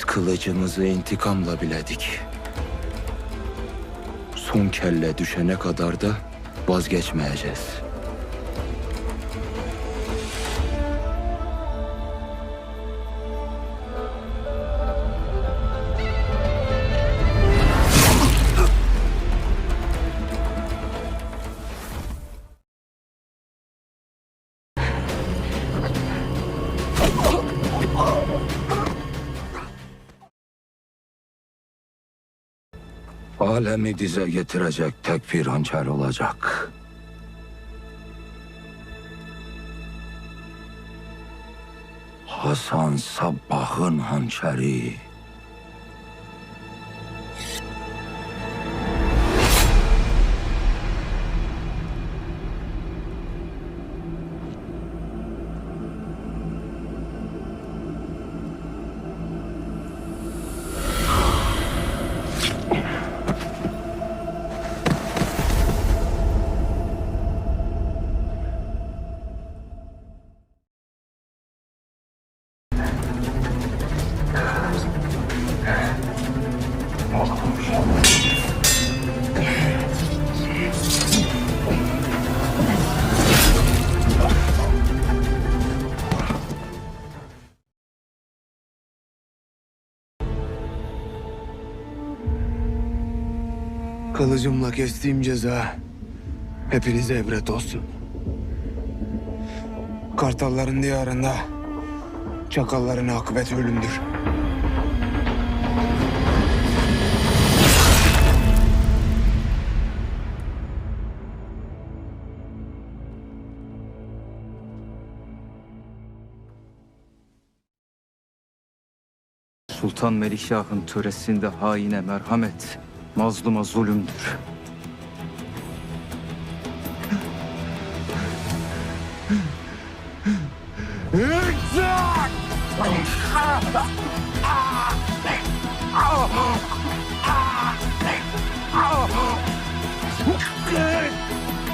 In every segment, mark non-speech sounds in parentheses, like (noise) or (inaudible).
Biz kılıcımızı intikamla biledik. Son kelle düşene kadar da vazgeçmeyeceğiz. Alemi dize getirecek tek bir hançer olacak. Hasan Sabbah'ın hançeri. Kılıcımla kestiğim ceza hepinize ibret olsun. Kartalların diyarında çakalların akıbeti ölümdür. Sultan Melikşah'ın töresinde haine merhamet, mazluma zulümdür.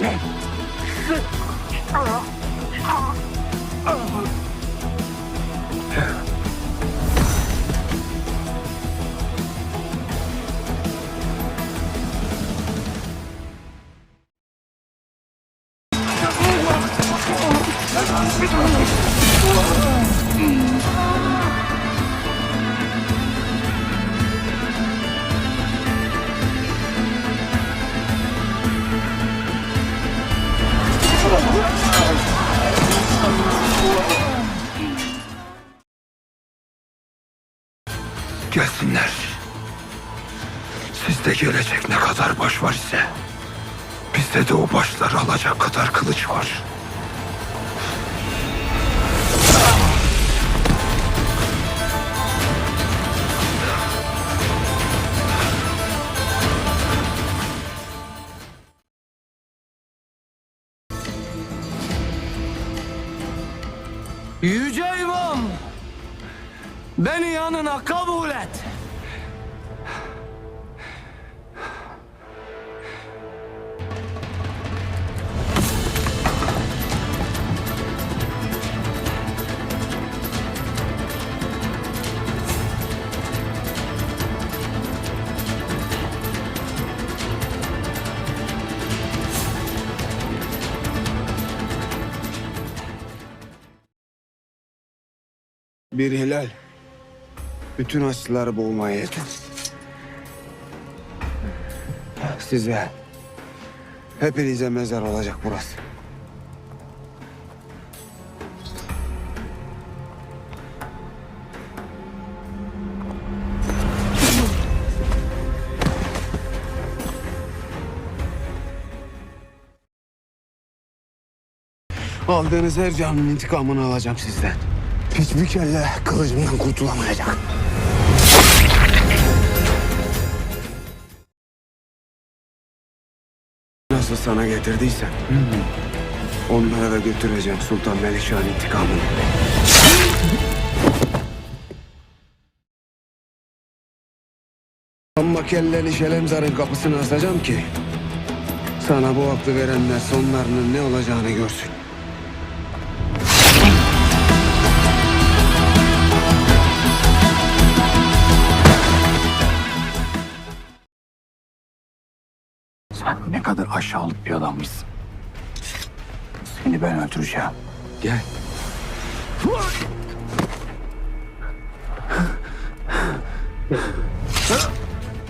Gelsinler. (laughs) başları alacak kadar kılıç var. Yüce İmam! Beni yanına kabul et. Bir hilal bütün haçlıları boğmaya yeter. Size hepinize mezar olacak burası. Aldığınız her canın intikamını alacağım sizden. Hiçbir kelle kılıcımdan kurtulamayacak. Nasıl sana getirdiysem onlara da götüreceğim Sultan Melikşah'ın intikamını. Ama kelleni Şelemzar'ın kapısına asacağım ki sana bu aklı verenler sonlarının ne olacağını görsün. Ne kadar aşağılık bir adammışsın. Seni ben öldüreceğim. Gel.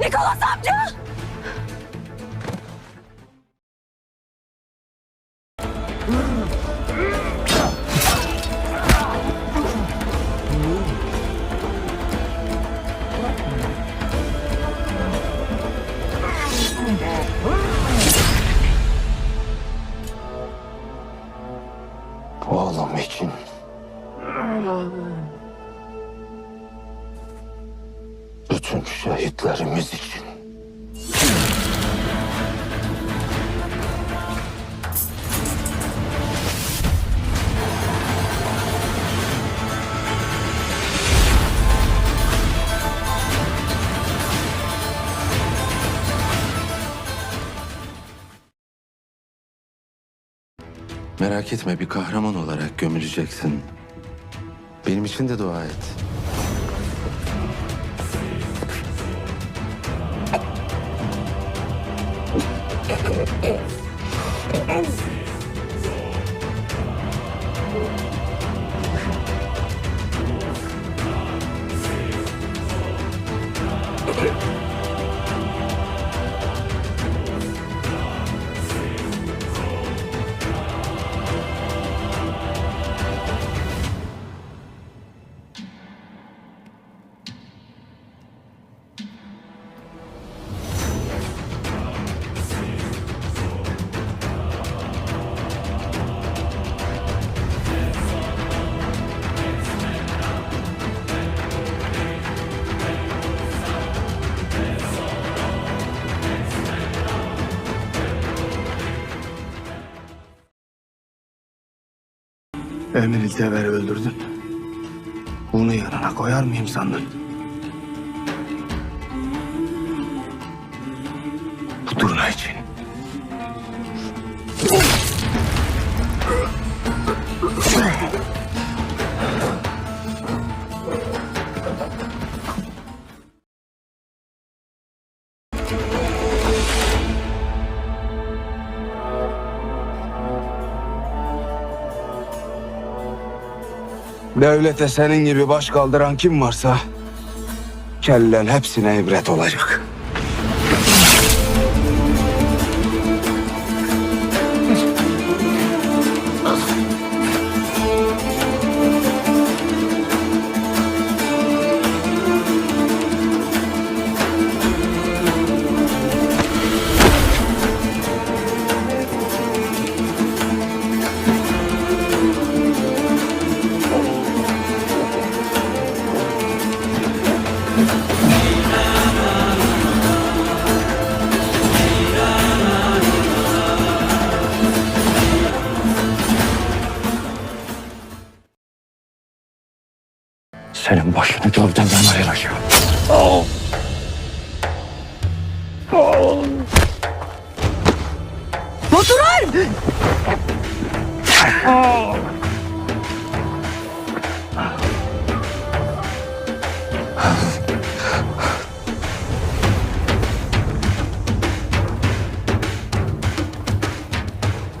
Nikolas amca! Oğlum için. Bütün şehitlerimiz için. Merak etme bir kahraman olarak gömüleceksin. Benim için de dua et. Emir Dever'i öldürdün. Bunu yanına koyar mıyım sandın? Bu turna için. Devlete senin gibi baş kaldıran kim varsa kellen hepsine ibret olacak. Senin başını gövdenden ayıracağım. Batural!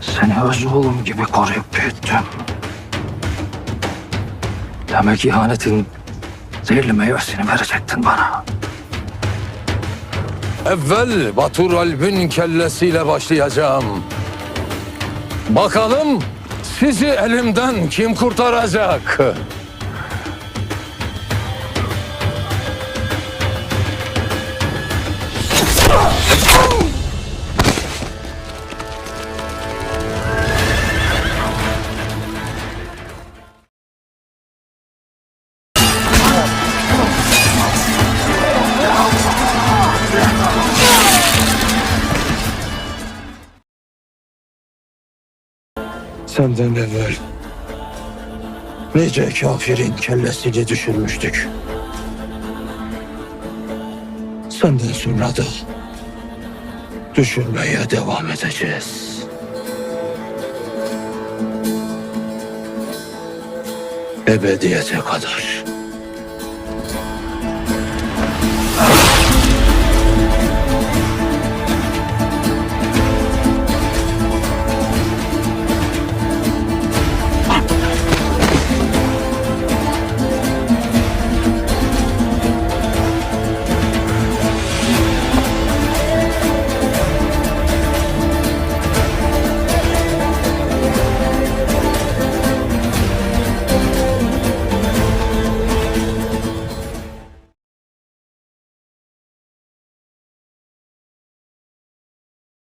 Seni öz oğlum gibi koruyup büyüttüm. Demek ihanetin zehirli meyvesini verecektin bana. Evvel Batur Alp'in kellesiyle başlayacağım. Bakalım sizi elimden kim kurtaracak? Senden evvel nice kafirin kellesini düşürmüştük. Senden sonra da düşürmeye devam edeceğiz. Ebediyete kadar.